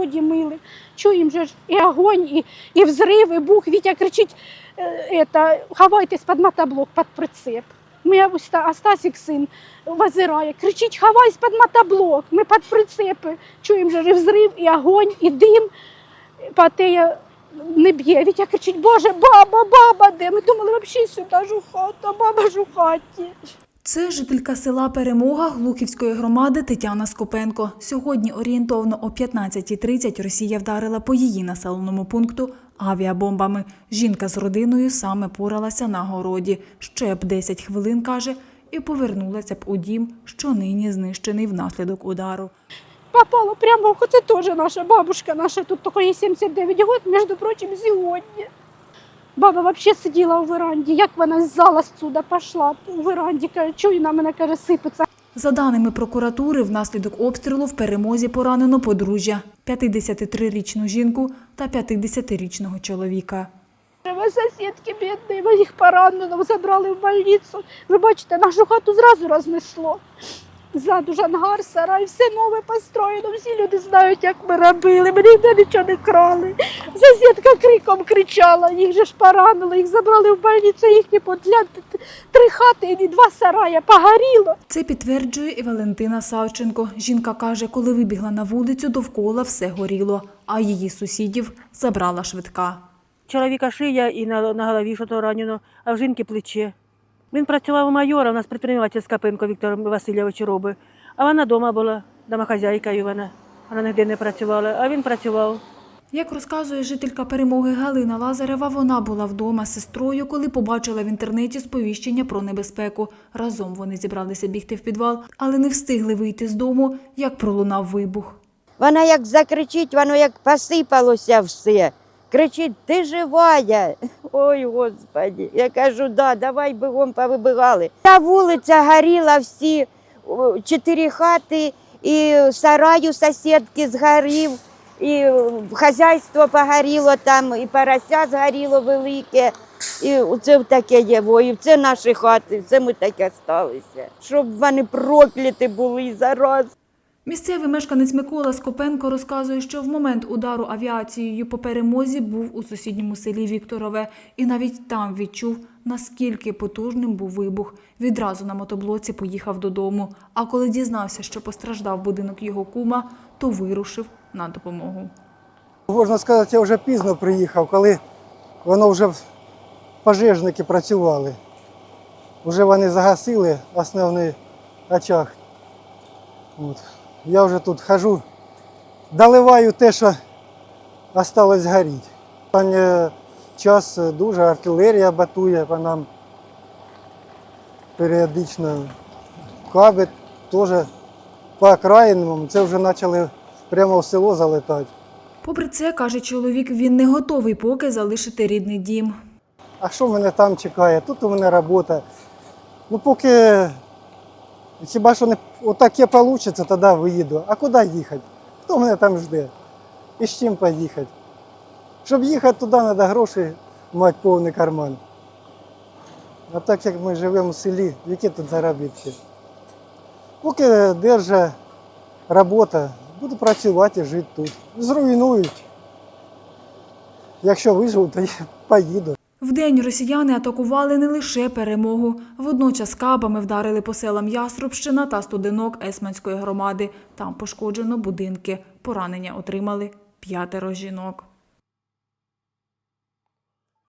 городі мили. Чуємо же ж і огонь, і, і взрив, і бух. Вітя кричить, е, это, ховайтесь під мотоблок, під прицеп. Ми та- син визирає, кричить, ховайся під мотоблок, ми під прицепи. Чуємо же ж і взрив, і огонь, і дим. Патея не б'є. Вітя кричить, Боже, баба, баба, де? Ми думали, взагалі сюди ж у хату, баба ж у хаті. Це жителька села Перемога Глухівської громади Тетяна Скопенко. Сьогодні орієнтовно о 15.30 Росія вдарила по її населеному пункту авіабомбами. Жінка з родиною саме поралася на городі. Ще б 10 хвилин, каже, і повернулася б у дім, що нині знищений внаслідок удару. Попало прямо в. Це теж наша бабушка, наша тут їй 79 років, між прочим, сьогодні. Баба взагалі сиділа у веранді, як вона з зала сюди пішла у веранді, каже, чую, на мене каже, сипеться. За даними прокуратури, внаслідок обстрілу в перемозі поранено подружжя 53-річну жінку та 50-річного чоловіка. Ви сусідки бідні, ми їх поранено, забрали в больницю. Ви бачите, нашу хату зразу рознесло. Ззаду ж ангар, сарай, все нове построєно, всі люди знають, як ми робили, ми ніде нічого не крали. Сусідка криком кричала, їх же ж поранили, їх забрали в больницю, їхні подля, три хати і два сарая, погоріло. Це підтверджує і Валентина Савченко. Жінка каже, коли вибігла на вулицю, довкола все горіло, а її сусідів забрала швидка. Чоловіка шия і на, на голові що то ранено, а в жінки плече. Він працював у майора, у нас підприємець Скапенко Віктор Васильович робить. А вона вдома була, домохазяйкою вона. Вона ніде не працювала, а він працював. Як розказує жителька перемоги Галина Лазарева, вона була вдома з сестрою, коли побачила в інтернеті сповіщення про небезпеку. Разом вони зібралися бігти в підвал, але не встигли вийти з дому, як пролунав вибух. Вона як закричить, воно як посипалося все. Кричить, ти живая. Ой, Господи. Я кажу, да, давай бігом повибігали. Та вулиця горіла всі чотири хати, і сарай у сусідки згорів, і хазяйство погоріло там, і порося згоріло велике. І це таке є, і це наші хати, це ми таке сталися. Щоб вони прокляті були зараз. Місцевий мешканець Микола Скопенко розказує, що в момент удару авіацією по перемозі був у сусідньому селі Вікторове і навіть там відчув, наскільки потужним був вибух. Відразу на мотоблоці поїхав додому. А коли дізнався, що постраждав будинок його кума, то вирушив на допомогу. Можна сказати, я вже пізно приїхав, коли воно вже пожежники працювали. Вже вони загасили основний очаг. От. Я вже тут хожу, доливаю те, що осталось горіти. Останній час дуже артилерія батує по нам періодично. Каби теж по окраїнам, це вже почали прямо в село залетати. Попри це, каже чоловік, він не готовий поки залишити рідний дім. А що мене там чекає? Тут у мене робота. Ну поки хіба що не отаке вийде, тоді виїду. А куди їхати? Хто мене там жде? І з чим поїхати? Щоб їхати туди, треба гроші мати повний карман. А так як ми живемо в селі, які тут заробітки? Поки держа робота, буду працювати і жити тут. Зруйнують. Якщо виживу, то я поїду. Вдень росіяни атакували не лише перемогу. Водночас кабами вдарили по селам Яструбщина та Студинок Есманської громади. Там пошкоджено будинки. Поранення отримали п'ятеро жінок.